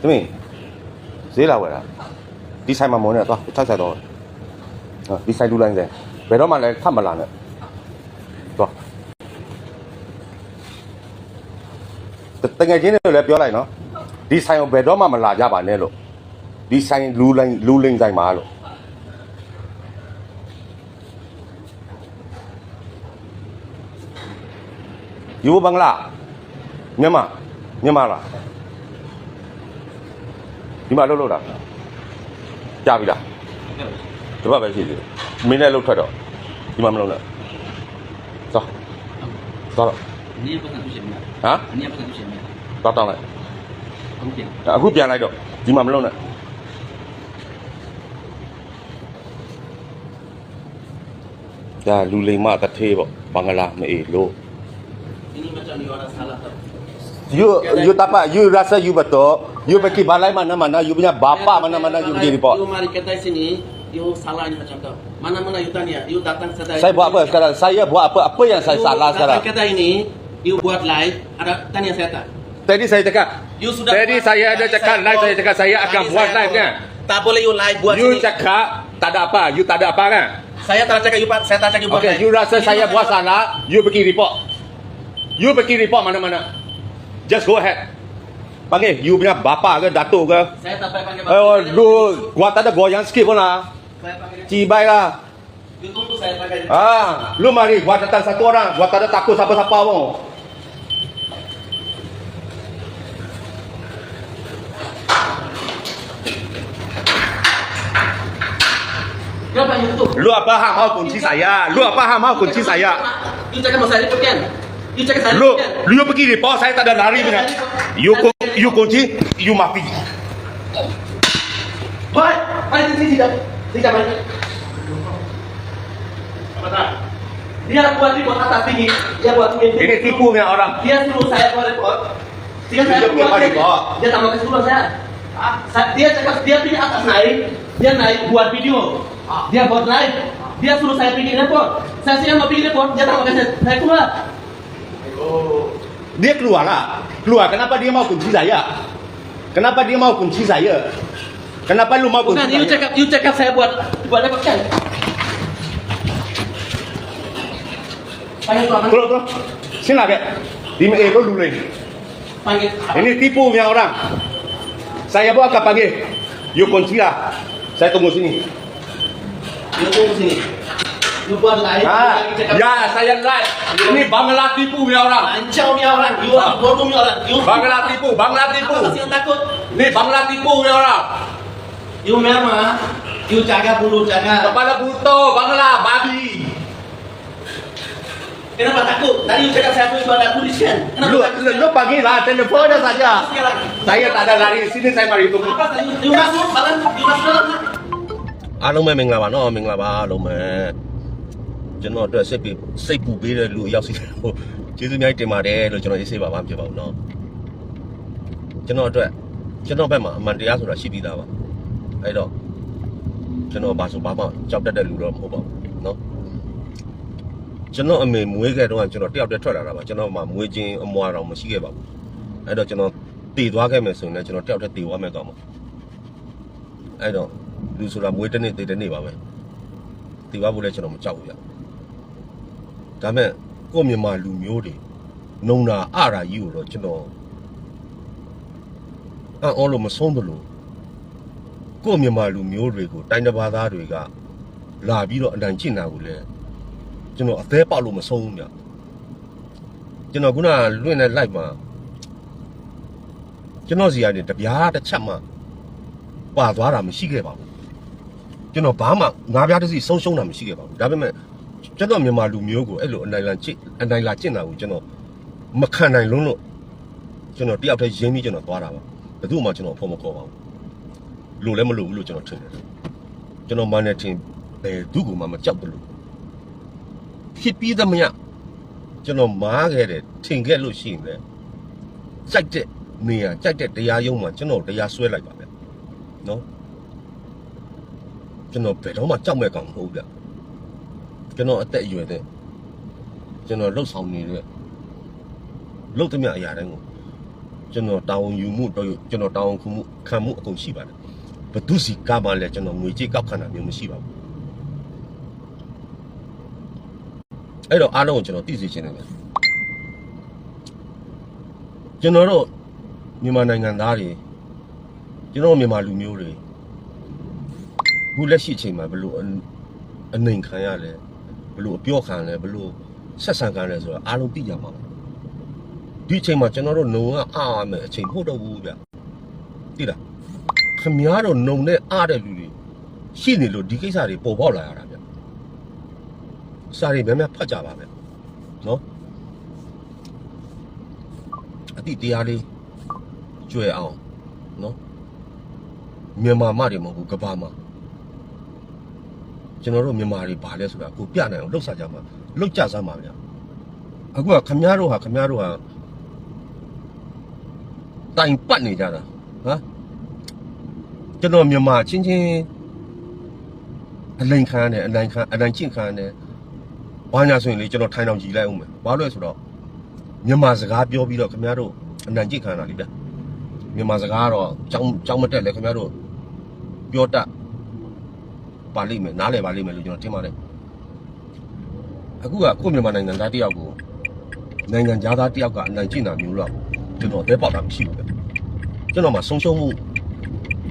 သမီးဈေးလာဝယ်တာဒီဆိုင်မှာမုံနဲ့သွား၆ဆက်တော့ဟာဒီဆိုင်လူလိုင်းစဲဘယ်တော့မှလည်းထပ်မလာနဲ့သွားတငယ်ချင်းတွေလည်းပြောလိုက်နော်ဒီဆိုင်ကိုဘယ်တော့မှမလာကြပါနဲ့လို့ဒီဆိုင်လူလိုင်းလူလိန်ဆိုင်မှာလို့ယူဘင်္ဂလားမြန်မာမြန်မာလား ဒီမှာလှုပ်လှုပ်တာကြားပြီလားဒီဘက်ပဲရှိသေးတယ်မင်းနဲ့လှုပ်ထွက်တော့ဒီမှာမလှုပ်နဲ့သွားသွားတော့နည်းပတ်သက်ဖြစ်မလားဟမ်နည်းပတ်သက်ဖြစ်မလားသွားတောင်းလိုက်အခုပြန်အခုပြန်လိုက်တော့ဒီမှာမလှုပ်နဲ့ဒါလူလိမ်မတထေးပေါ့ဘင်္ဂလားမအေလို့ you you tapa you rasa you betul you pergi balai mana-mana you punya bapa mana-mana you pergi report You mari kedai sini, you salah ni macam tu. Mana-mana you tanya, you datang kedai. saya buat apa sekarang saya buat apa apa yang saya You salah sekarang Datang kedai ini, you buat live, ada tanya saya tak? tadi saya cakap You sudah Tadi buat saya ada cakap live, saya cakap saya akan buat live kan? Tak boleh you live buat you sini. cakap tak ada apa you tak ada apa kan Saya tak cakap you saya tak cakap you buat Okay, live. you rasa Ini saya buat salah, you pergi report. You pergi report mana-mana. Just go ahead. Panggil, you punya bapa ke, datuk ke. Saya tak payah panggil Eh, oh, lu, gua tak ada goyang sikit pun lah. Saya panggil. Cibai lah. You tunggu saya panggil. Ah, lu mari, gua datang satu orang. Gua tak ada takut siapa-siapa pun. Lu apa hak mau kunci saya? Lu apa hak mau kunci saya? You cakap mau saya report kan? You cakap saya Lu, report kan? lu pergi report, saya tak ada lari punya. You, ku- you kunci, you mati. Boy, mari sini tidak. Tidak mari. Apa tak? Dia buat di atas tinggi. Dia buat tinggi. Ini tipu punya orang. Dia suruh saya buat report. Dia saya buat report. report. Dia kasih suruh saya. Ah, sa- Dia cakap dia pergi atas naik. Dia naik buat video. Dia buat live. Dia suruh saya pergi report. Saya siap mau pergi report. Dia mau kasih saya keluar. Dia keluar lah. Keluar. Kenapa dia mau kunci saya? Kenapa dia mau kunci saya? Kenapa lu mau kunci Bukan, you saya? cakap, you cakap saya buat buat report kan? Panggil tuan, Keluar, keluar. Sini lah, Kak. Di eh, lu dulu ini. panggil. Ini tipu punya orang. Saya pun akan panggil. You kunci lah. Saya tunggu sini. You tunggu sini You buat live. Ah, you lagi cakap- ya, saya live. Ini Bangla tipu punya orang. Ancau punya orang, you orang bodoh punya orang. You Bangla tipu, Bangla tipu. Apa sih yang takut? Ini Bangla tipu punya orang. You memang, you jaga bulu jaga. Kepala buto, Bangla, babi. Kenapa takut? Tadi you cakap saya pergi buat polis kan? Kenapa Lu, takut? lu, lu panggil lah telefonnya saja. Sekarang. Saya tak ada lari. Sini saya mari tunggu. Apa tadi? You masuk, balan, you masuk dalam. အားလုံးပဲမင်္ဂလာပါနော်မင်္ဂလာပါအားလုံးပဲ ကျွန်တော်အတွက်စိတ်ပူစိတ်ပူပေးတဲ့လူအရောက်စီဟိုကျေးဇူးအများကြီးတင်ပါတယ်လို့ကျွန်တော်ရေးဆေးပါပါမဖြစ်ပါဘူးနော်ကျွန်တော်အတွက်ကျွန်တော်ဘက်မှာအမှန်တရားဆိုတာရှိပြီးသားပါအဲ့တော့ကျွန်တော်ဘာဆိုဘာမှကြောက်တတ်တဲ့လူတော့မဟုတ်ပါဘူးနော်ကျွန်တော်အမေမွေးခဲ့တော့ကျွန်တော်တယောက်တည်းထွက်လာတာပါကျွန်တော်မှမွေးခြင်းအမွာတော့မရှိခဲ့ပါဘူးအဲ့တော့ကျွန်တော်တည်သွားခဲ့မယ်ဆိုရင်လည်းကျွန်တော်တယောက်တည်းတည်သွားမယ်တော့မှာအဲ့တော့လူဆိုတာမွေးတစ်နေ့တည်တစ်နေ့ပါပဲတည်ပါဖို့လည်းကျွန်တော်မကြောက်ဘူးဗျ ဒါမဲ့ကိုယ့်မြန်မာလူမျိုးတွေနုံနာအရာကြီးကိုတော့ကျွန်တော်အော်လို့မဆုံးသလိုကိုယ့်မြန်မာလူမျိုးတွေကိုတိုင်းတစ်ပါးသားတွေကလာပြီးတော့အနိုင်ကျင့်တာကိုလည်းကျွန်တော်အသေးပေါက်လို့မဆုံးဘူးဗျကျွန်တော်ခုနလွင့်တဲ့ live မှာကျွန်တော်စီကနေတပြားတစ်ချက်မှပါသွားတာမရှိခဲ့ပါဘူးကျွန်တော်ဘာမှငါးပြားတစ်စီဆုံးရှုံးတာမရှိခဲ့ပါဘူးဒါပေမဲ့ ကျွန်တော်မြန်မာလူမျိုးကိုအဲ့လိုအနိုင်လာချစ်အနိုင်လာကျင့်တာကိုကျွန်တော်မခံနိုင်လုံးလို့ကျွန်တော်တယောက်တည်းရင်းပြီးကျွန်တော်သွားတာပါဘယ်သူမှကျွန်တော်ဖုံးမခေါ်ပါဘူးလို့လည်းမလို့ဘူးလို့ကျွန်တော်ထင်တယ်ကျွန်တော်မနဲ့ထင်ဘယ်သူကမှမကြောက်ဘူးလို့ဖြစ်ပြီးသမျှကျွန်တော်မားခဲ့တယ်ထင်ခဲ့လို့ရှိရင်လည်းကြိုက်တဲ့နေရာကြိုက်တဲ့တရားရုံးမှာကျွန်တော်တရားဆွဲလိုက်ပါမယ်နော်ကျွန်တော်ဘယ်တော့မှကြောက်မဲ့ကောင်မဟုတ်ဘူးဗျ ကျွန်တော်အသက်အရွယ်တဲ့ကျွန်တော်လှုပ်ဆောင်နေတဲ့လှုပ်သမျှအရာတိုင်းကိုကျွန်တော်တောင်းယူမှုတော့ကျွန်တော်တောင်းခုမှုခံမှုအကုန်ရှိပါတယ်ဘသူစီကမှလည်းကျွန်တော်ငွေကြေးကောက်ခံတာမျိုးမရှိပါဘူးအဲ့တော့အားလုံးကိုကျွန်တော်သိစေချင်တယ်ဗျကျွန်တော်တို့မြန်မာနိုင်ငံသားတွေကျွန်တော်မြန်မာလူမျိုးတွေခုလက်ရှိအချိန်မှာဘယ်လိုအအနိုင်ခံရလဲ ဘယ်လိုအပြောခံလဲဘယ်လိုဆက်ဆံခံလဲဆိုတာအားလုံးသိကြမှာပါဒီအချိန်မှာကျွန်တော်တို့နှုံကအားရမယ်အချိန်မဟုတ်တော့ဘူးဗျတိလားခမားတို့နှုံနဲ့အားတဲ့လူတွေရှိနေလို့ဒီကိစ္စတွေပေါ်ပေါက်လာရတာဗျစာရီများများဖတ်ကြပါဗျနော်အတိတရားလေးကျွဲအောင်နော်မြန်မာမတွေမဟုတ်ဘူးကဘာမှာ ကျွန်တော်တို့မြန်မာတွေဘာလဲဆိုတာကိုပြနိုင်အောင်လှုပ်ရှားကြမှာလှုပ်ကြစမ်းပါဗျအခုကခမားတို့ဟာခမားတို့ဟာတိုင်ပတ်နေကြတာဟမ်ကျွန်တော်မြန်မာချင်းချင်းအလိန်ခံရတယ်အနိုင်ခံအနိုင်ကျင့်ခံရတယ်ဘာညာဆိုရင်လေကျွန်တော်ထိုင်အောင်ကြည်လိုက်အောင်မယ်ဘာလို့လဲဆိုတော့မြန်မာစကားပြောပြီးတော့ခင်ဗျားတို့အနိုင်ကျင့်ခံတာလေဗျမြန်မာစကားကတော့ကြောင်းကြောင်းမတက်လေခင်ဗျားတို့ပြောတတ် ပါလိမ့်မယ်နားလည်ပါလိမ့်မယ်လို့ကျွန်တော်ထင်ပါတယ်အခုကကိုယ့်မြန်မာနိုင်ငံသားတယောက်ကိုနိုင်ငံသားတယောက်ကအနိုင်ကျင့်တာမျိုးတော့ကျွန်တော်လက်ပေါက်တာမရှိဘူးဗျကျွန်တော်မှဆုံးရှုံးမှု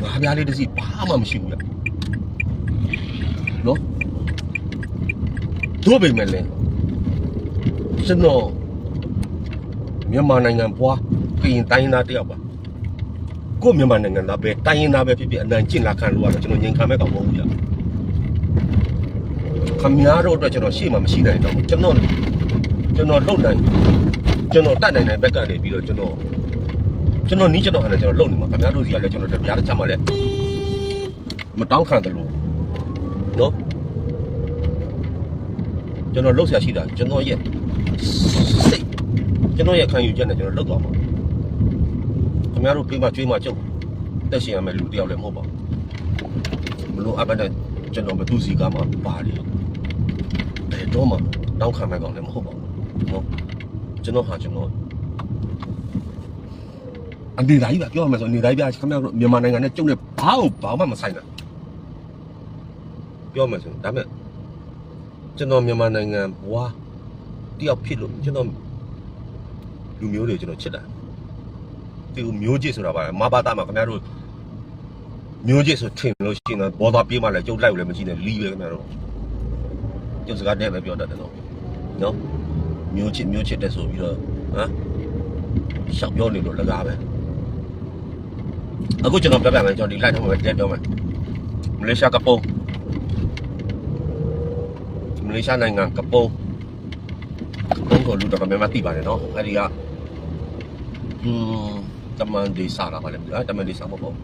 ငါးပြားလေးတစ်စီးဘာမှမရှိဘူးဗျနော်တို့ပေမဲ့လည်းကျွန်တော်မြန်မာနိုင်ငံပွားကရင်တိုင်းသားတယောက်ပါကိုယ့်မြန်မာနိုင်ငံသားပဲတိုင်းရင်းသားပဲဖြစ်ဖြစ်အနိုင်ကျင့်လာခံလို့ရတော့ကျွန်တော်ငြိမ်ခံမဲ့ကောင်မဟုတ်ဘူးဗျခ မများတော့အတွက်ကျွန်တော်ရှေ့မှာမရှိနိုင်တော့ဘူးကျွန်တော်ကျွန်တော်လုံနိုင်ကျွန်တော်တတ်နိုင်တဲ့ဘက်ကနေပြီးတော့ကျွန်တော်ကျွန်တော်နီးကျွန်တော်ဟာလည်းကျွန်တော်လုပ်နေမှာခင်ဗျားတို့စီကလည်းကျွန်တော်တရားတစ်ချက်မှလည်းမတောင်းခံတယ်လို့နော်ကျွန်တော်လုပ်ဆရာရှိတာကျွန်တော်ရဲ့စိတ်ကျွန်တော်ရဲ့ခံယူချက်နဲ့ကျွန်တော်လုပ်သွားမှာခင်ဗျားတို့ပြေးမှကျွေးမှကြုတ်တက်ရှင်ရမယ်လူတယောက်လည်းမဟုတ်ပါဘူးမလို့အဘနဲ့ကျွန်တော်မသူစီကမှပါတယ်ဘယ် တော့မှတောင်းခံမဲ့ကောင်လည်းမဟုတ်ပါဘူးနော်ကျွန်တော်ဟာကျွန်တော်အနေတိုင်းပဲပြောရမယ်ဆိုအနေတိုင်းပြခင်ဗျားတို့မြန်မာနိုင်ငံနဲ့ကျုပ်နဲ့ဘာလို့ဘာမှမဆိုင်တာပြောမယ်ဆိုဒါပေမဲ့ကျွန်တော်မြန်မာနိုင်ငံဘွားတယောက်ဖြစ်လို့ကျွန်တော်လူမျိုးတွေကျွန်တော်ချစ်တာဒီလိုမျိုးချစ်ဆိုတာပါလေမဘာတာမှာခင်ဗျားတို့မျိုးချစ်ဆိုထင်လို့ရှိရင်တော့ဘောသွားပြေးမှလည်းကျုပ်လိုက်လည်းမကြည့်နဲ့လီးပဲခင်ဗျားတို့ ကျုပ်စကားနဲ့ပဲပြောတတ်တယ်နော်နော်မျိုးချစ်မျိုးချစ်တက်ဆိုပြီးတော့ဟမ်ရှောက်ပြောနေလို့လကားပဲအခုကျွန်တော်ပြပြမယ်ကျွန်တော်ဒီ line ထဲမှာပဲတက်ပြောမယ်မလေးရှားကပုံမလေးရှားနိုင်ငံကပုံကပုံကိုလူတော့များများသိပါတယ်နော်အဲ့ဒီကอืมတမန်ဒီစားလာပါလေအဲတမန်ဒီစားပေါ့ပေါ့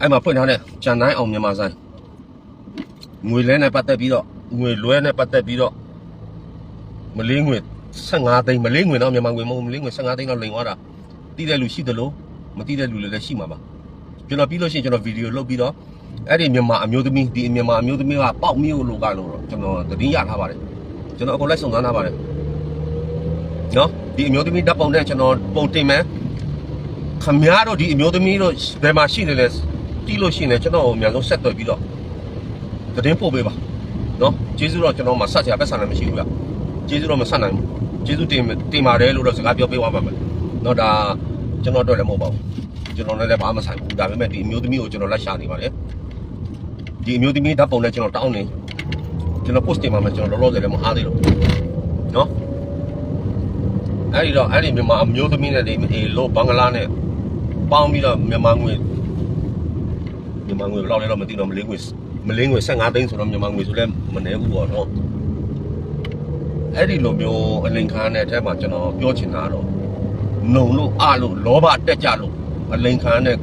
အဲ့မှာဖွင့်ထားတဲ့ဂျန်နိုင်အောင်မြန်မာဆိုင်ငွေလဲနဲ့ပတ်သက်ပြီးတော့ ငွေလွဲနဲ့ပတ်သက်ပြီးတော့မလေးငွေ15သိန်းမလေးငွေတော့မြန်မာငွေမဟုတ်မလေးငွေ15သိန်းတော့လိန်သွားတာတိတဲ့လူရှိသလိုမတိတဲ့လူလည်းရှိမှာပါကျွန်တော်ပြီးလို့ရှိရင်ကျွန်တော်ဗီဒီယိုလုပ်ပြီးတော့အဲ့ဒီမြန်မာအမျိုးသမီးဒီမြန်မာအမျိုးသမီးကပေါက်မျိုးလို့ကလို့တော့ကျွန်တော်သတင်းရထားပါတယ်ကျွန်တော်အကုန်လိုက်စုံစမ်းထားပါတယ်နော်ဒီအမျိုးသမီးဓာတ်ပုံနဲ့ကျွန်တော်ပုံတင်မယ်ခမရတို့ဒီအမျိုးသမီးတို့ဘယ်မှာရှိနေလဲတီးလို့ရှိနေကျွန်တော်အများဆုံးဆက်သွယ်ပြီးတော့သတင်းပို့ပေးပါ နော်ကျေးဇူးတော့ကျွန်တော်မှဆက်ချင်ပတ်စံလည်းမရှိဘူးဗျကျေးဇူးတော့မဆက်နိုင်ဘူးကျေးဇူးတင်တင်ပါတယ်လို့တော့စကားပြောပေးသွားပါမယ်တော့ဒါကျွန်တော်တော့လည်းမဟုတ်ပါဘူးကျွန်တော်လည်းဘာမှမဆိုင်ဘူးဒါပေမဲ့ဒီအမျိုးသမီးကိုကျွန်တော်လက်ရှာနေပါတယ်ဒီအမျိုးသမီးဓာတ်ပုံနဲ့ကျွန်တော်တောင်းနေကျွန်တော် post တင်ပါမယ်ကျွန်တော်လောလောဆယ်လည်းမအားသေးလို့နော်အဲ့ဒီတော့အဲ့ဒီမြန်မာအမျိုးသမီးနဲ့ဒီအေလိုဘင်္ဂလားနဲ့ပေါင်းပြီးတော့မြန်မာငွေမြန်မာငွေဘယ်လောက်လဲတော့မသိတော့မလေးငွေ မလေးငွေ15သိန်းဆိုတော့မြန်မာငွေဆိုလည်းမနည်းဘူးပေါ့နော်အဲ့ဒီလိုမျိုးအလိန်ခါနဲ့အထက်မှာကျွန်တော်ပြောချင်တာတော့နှုံလို့အလို့လောဘတက်ကြလို့အလိန်ခါနဲ့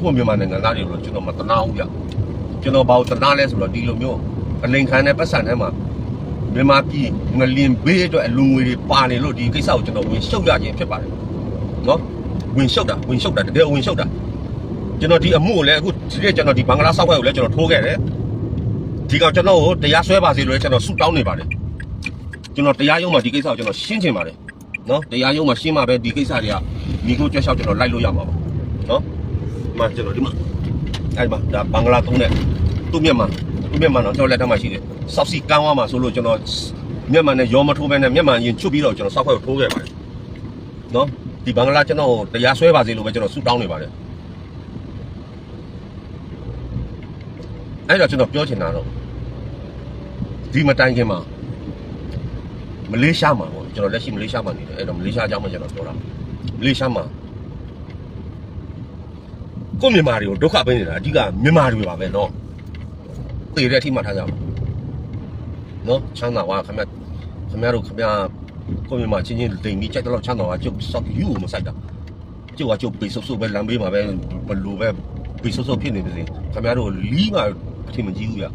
ကိုယ့်မြန်မာနိုင်ငံသားတွေလို့ကျွန်တော်မတနာဘူးဗျကျွန်တော်ဘာလို့တနာလဲဆိုတော့ဒီလိုမျိုးအလိန်ခါနဲ့ပတ်စံထဲမှာမြန်မာပြည်ငလင်ဘေးအတွက်အလူငွေတွေပါနေလို့ဒီကိစ္စကိုကျွန်တော်ဝင်ရှုပ်ရခြင်းဖြစ်ပါတယ်နော်ဝင်ရှုပ်တာဝင်ရှုပ်တာတကယ်ဝင်ရှုပ်တာ ကျွန်တော်ဒီအမှုကိုလည်းအခုဒီနေ့ကျွန်တော်ဒီဘင်္ဂလားစောက်ခွဲကိုလည်းကျွန်တော်ထိုးခဲ့တယ်ဒီကောင်ကျွန်တော်ကိုတရားစွဲပါစေလို့လည်းကျွန်တော်ဆုတောင်းနေပါတယ်ကျွန်တော်တရားရုံးမှာဒီကိစ္စကိုကျွန်တော်ရှင်းချင်ပါတယ်နော်တရားရုံးမှာရှင်းမှာပဲဒီကိစ္စတွေကမိကိုကြွက်လျှောက်ကျွန်တော်လိုက်လို့ရမှာပါနော်ဒီမှာကျွန်တော်ဒီမှာအဲ့ဒီမှာဒါဘင်္ဂလားသုံးတဲ့သူ့မြန်မာသူ့မြန်မာတော့ကျွန်တော်လက်ထက်မှာရှိတယ်စောက်စီကန်းဝါမှာဆိုလို့ကျွန်တော်မြန်မာနဲ့ရောမထိုးပဲနဲ့မြန်မာရင်ချွတ်ပြီးတော့ကျွန်တော်စောက်ခွက်ကိုထိုးခဲ့ပါတယ်နော်ဒီဘင်္ဂလားကျွန်တော်တရားစွဲပါစေလို့ပဲကျွန်တော်ဆူတောင်းနေပါတယ် အဲ့တော့ကျွန်တော်ပြောချင်တာတော့ဒီမတိုင်ခင်မှာမလေးရှားမှာပေါ့ကျွန်တော်လက်ရှိမလေးရှားမှာနေတယ်အဲ့တော့မလေးရှားအကြောင်းမှကျွန်တော်ပြောတာမလေးရှားမှာကိုမြန်မာတွေကိုဒုက္ခပေးနေတာအဓိကမြန်မာတွေပါပဲနော်တည်တဲ့အထိမှထားကြပါနော်ချမ်းသာပါခင်ဗျခင်ဗျားတို့ခင်ဗျားကိုမြန်မာချင်းချင်းလိမ်ပြီးကြိုက်တော့ချမ်းသာပါကျုပ်ဆောက်ယူမဆိုင်တာကျုပ်ကကျုပ်ပေဆုပ်ဆုပ်ပဲလမ်းပေးမှာပဲဘလို့ပဲပေဆုပ်ဆုပ်ဖြစ်နေပါစေခင်ဗျားတို့လီးမှာ အထင်မကြီးဘူးဗျ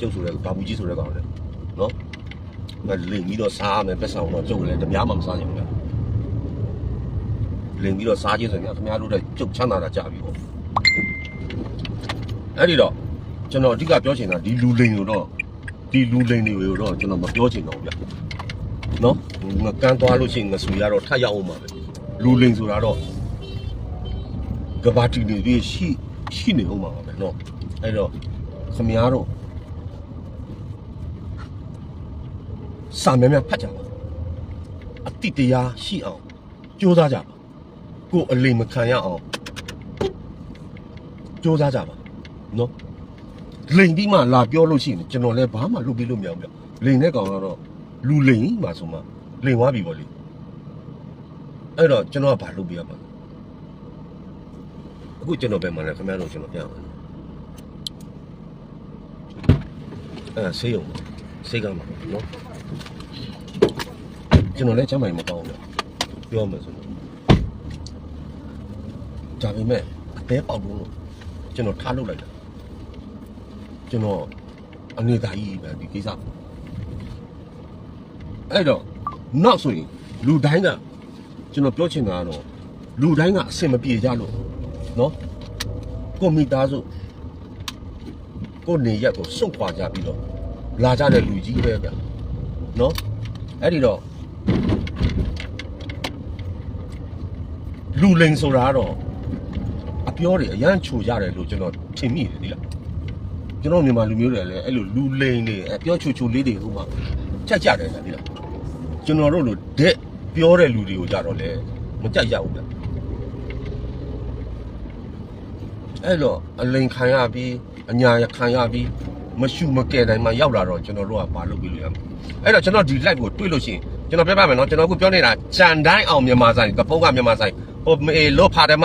ကျုပ်ဆိုတဲ့ဘာဘူးကြီးဆိုတဲ့ကောင်လေနော်လင်ပြီးတော့စားမယ်ပတ်ဆောင်တော့ကျုပ်လည်းတပြားမှမစားနိုင်ဘူးဗျလင်ပြီးတော့စားခြင်းဆိုရင်ခင်ဗျားတို့တဲ့ကျုပ်ချမ်းသာတာကြပြီပေါ့အဲ့ဒီတော့ကျွန်တော်အဓိကပြောချင်တာဒီလူလိန်ကိုတော့ဒီလူလိန်တွေကိုတော့ကျွန်တော်မပြောချင်တော့ဘူးဗျနော်ငါကန်းသွားလို့ရှိရင်ငါဆူရတော့ထရောက်အောင်ပါပဲလူလိန်ဆိုတာတော့ကဘာတီတွေရှိရှိနေအောင်ပါပဲနော်အဲ့တော့ ခင်ဗျားတို့စာများများဖတ်ကြပါအတိတရားရှိအောင်ကြိုးစားကြပါကိုယ်အလိမ်မခံရအောင်ကြိုးစားကြပါနော်လိန်ပြီးမှလာပြောလို့ရှိရင်ကျွန်တော်လည်းဘာမှလုပ်ပြီးလို့မရဘူးဗျလိန်တဲ့ကောင်ကတော့လူလိန်မှဆိုမှလိန်သွားပြီပေါ့လေအဲ့တော့ကျွန်တော်ကဘာလုပ်ပြရမှာအခုကျွန်တော်ပဲမှလည်းခင်ဗျားတို့ကျွန်တော်ပြရမှာ အဲဆေးရုံဆေးကမ်းပါနော်ကျွန်တော်လည်းချမ်းမိုင်မကောင်းဘူးပြောမယ်ဆိုတော့ဒါပေမဲ့အသေးပေါက်လို့ကျွန်တော်ထားလုပ်လိုက်တာကျွန်တော်အနေသာကြီးပဲဒီကိစ္စအဲ့တော့နောက်ဆိုရင်လူတိုင်းကကျွန်တော်ပြောချင်တာကတော့လူတိုင်းကအဆင်မပြေကြလို့နော်ကိုမိသားစု ကိုနေရက်ကိုစွန့်ခွာကြပြီးတော့လာကြတဲ့လူကြီးပဲဗျနော်အဲ့ဒီတော့လူလိန်ဆိုတာကတော့အပြောတွေအရန်ချိုရတယ်လို့ကျွန်တော်ထင်မိတယ်ဒီလားကျွန်တော်မြန်မာလူမျိုးတွေလည်းအဲ့လိုလူလိန်တွေအပြောချိုချိုလေးတွေဟိုမှာကြက်ကြတယ်ဒီလားကျွန်တော်တို့လိုဒက်ပြောတဲ့လူတွေကိုကြတော့လေမကြက်ရဘူးဗျ အဲ့တော့အလိန်ခံရပြီးအညာရခံရပြီးမရှုမကဲတိုင်းမှာရောက်လာတော့ကျွန်တော်တို့ကမလုပ်ပြီးလို့ရမှာအဲ့တော့ကျွန်တော်ဒီ live ကိုတွေ့လို့ရှိရင်ကျွန်တော်ပြပြမယ်နော်ကျွန်တော်အခုပြောနေတာကြံတိုင်းအောင်မြန်မာဆိုင်ကပုံးကမြန်မာဆိုင်ဟိုမေလို့ဖာတယ်မ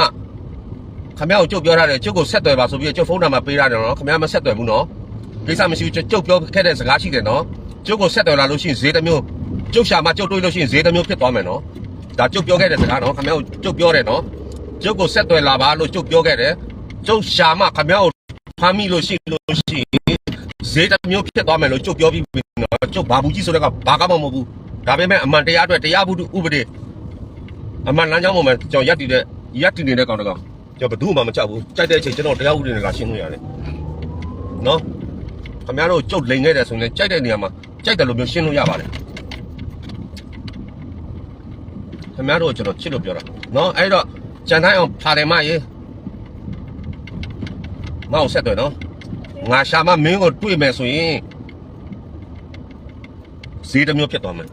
ခမရကိုကျုပ်ပြောထားတယ်ကျုပ်ကိုဆက်သွယ်ပါဆိုပြီးကျုပ်ဖုန်းနံပါတ်ပေးရတယ်နော်ခမရမဆက်သွယ်ဘူးနော်ကိစ္စမရှိဘူးကျုပ်ပြောခဲ့တဲ့စကားရှိတယ်နော်ကျုပ်ကိုဆက်သွယ်လာလို့ရှိရင်ဈေးတစ်မျိုးကျုပ်ရှာမှကျုပ်တွေးလို့ရှိရင်ဈေးတစ်မျိုးဖြစ်သွားမယ်နော်ဒါကျုပ်ပြောခဲ့တဲ့စကားနော်ခမရကိုကျုပ်ပြောတယ်နော်ကျုပ်ကိုဆက်သွယ်လာပါလို့ကျုပ်ပြောခဲ့တယ် ကျုပ်ရှာမှခမရကိုဖမ်းမိလို့ရှိလို့ရှိရင်ဈေးတစ်မျိုးဖြစ်သွားမယ်လို့ကျုပ်ပြောပြီးပြီနော်ကျုပ်ဘာဘူးကြီးဆိုတဲ့ကဘာကမှမဟုတ်ဘူးဒါပေမဲ့အမှန်တရားအတွက်တရားဘူးဥပဒေအမှန်လမ်းကြောင်းပေါ်မှာကျွန်တော်ရက်တည်တဲ့ရက်တည်နေတဲ့ကောင်တကောင်ကျွန်တော်ဘယ်သူမှမကြောက်ဘူးကြိုက်တဲ့အချိန်ကျွန်တော်တရားဥပဒေနဲ့လာရှင်းလို့ရတယ်နော်ခင်ဗျားတို့ကြုတ်လိန်ခဲ့တယ်ဆိုရင်ကြိုက်တဲ့နေရာမှာကြိုက်တယ်လို့မျိုးရှင်းလို့ရပါတယ်ခင်ဗျားတို့ကျွန်တော်ချစ်လို့ပြောတာနော်အဲ့တော့ကြံတိုင်းအောင်ဖာတယ်မရေ မအောင်ဆက်တယ်နော်ငါရှာမမင်းကိုတွေ့မယ်ဆိုရင်ဈေးတစ်မျိုးဖြစ်သွားမယ်